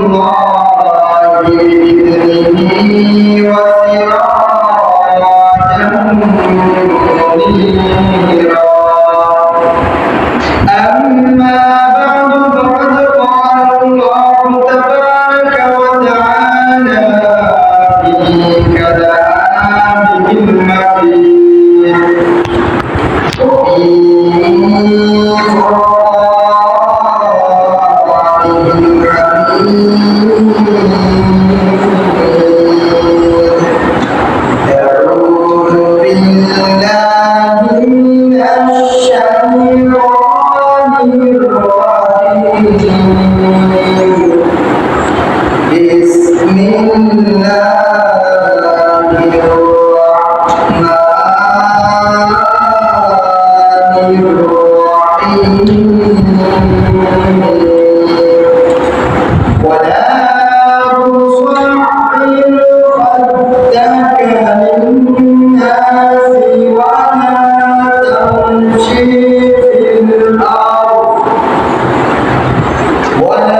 الله ولا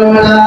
alma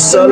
So.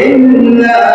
ইল্লাহু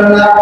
না।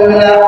Allah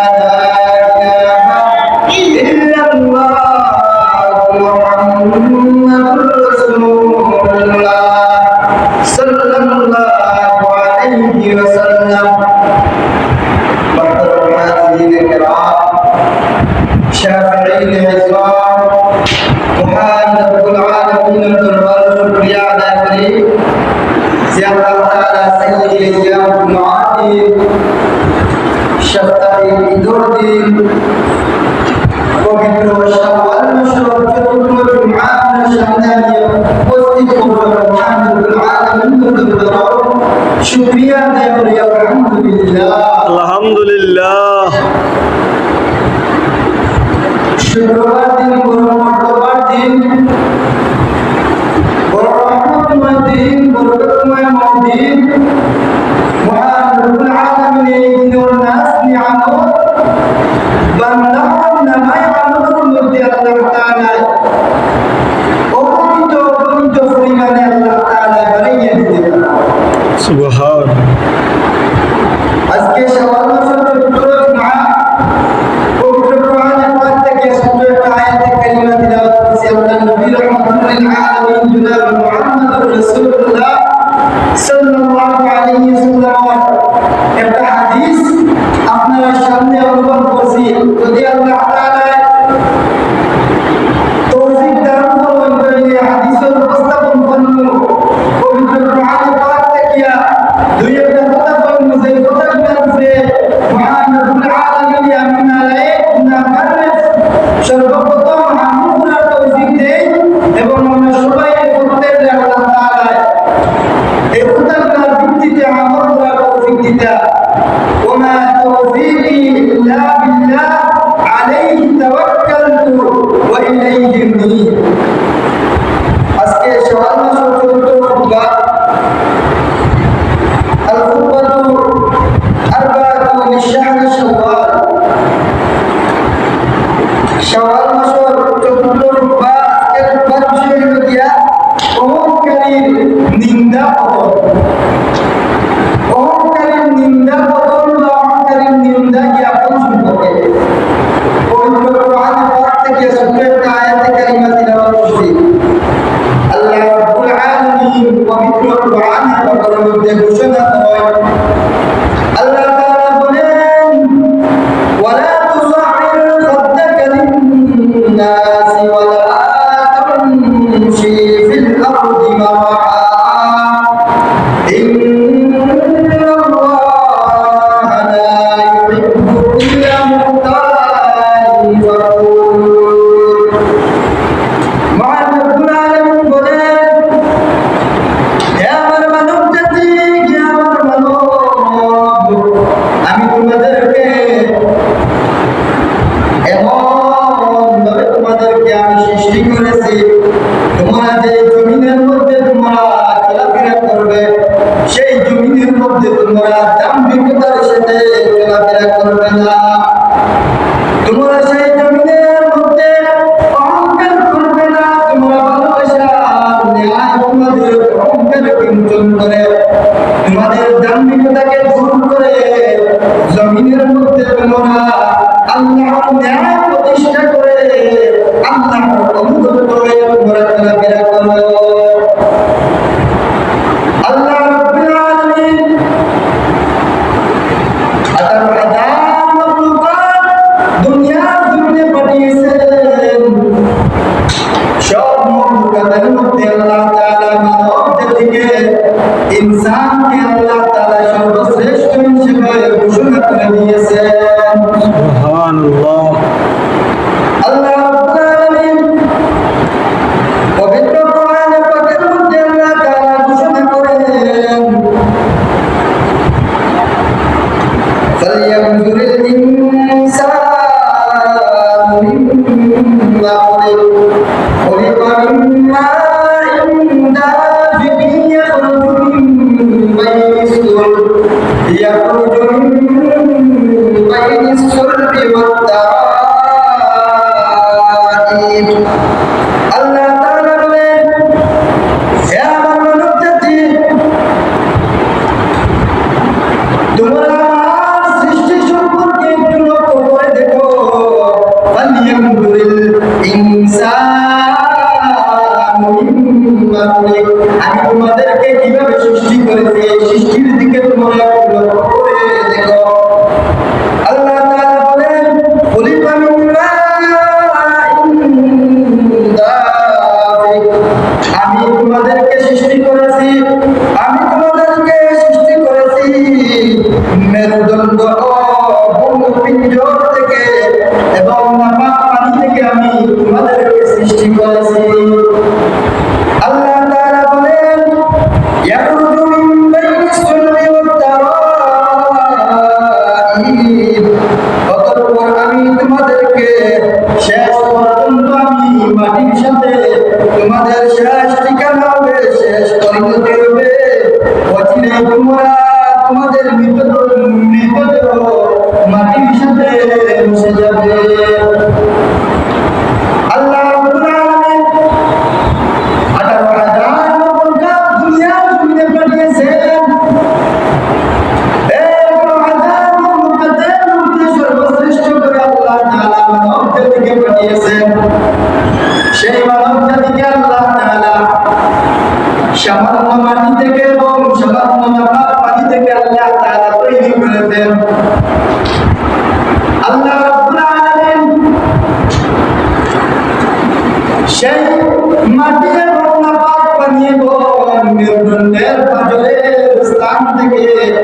الله على سيد الإسلام بن عادل شفتري শুক্রবার দিন গুরু দিন সকাল ইনসান তোমাদেরকে সৃষ্টি করেছি। আমি তোমাদের যাবে মুছে যাবে দিয়ে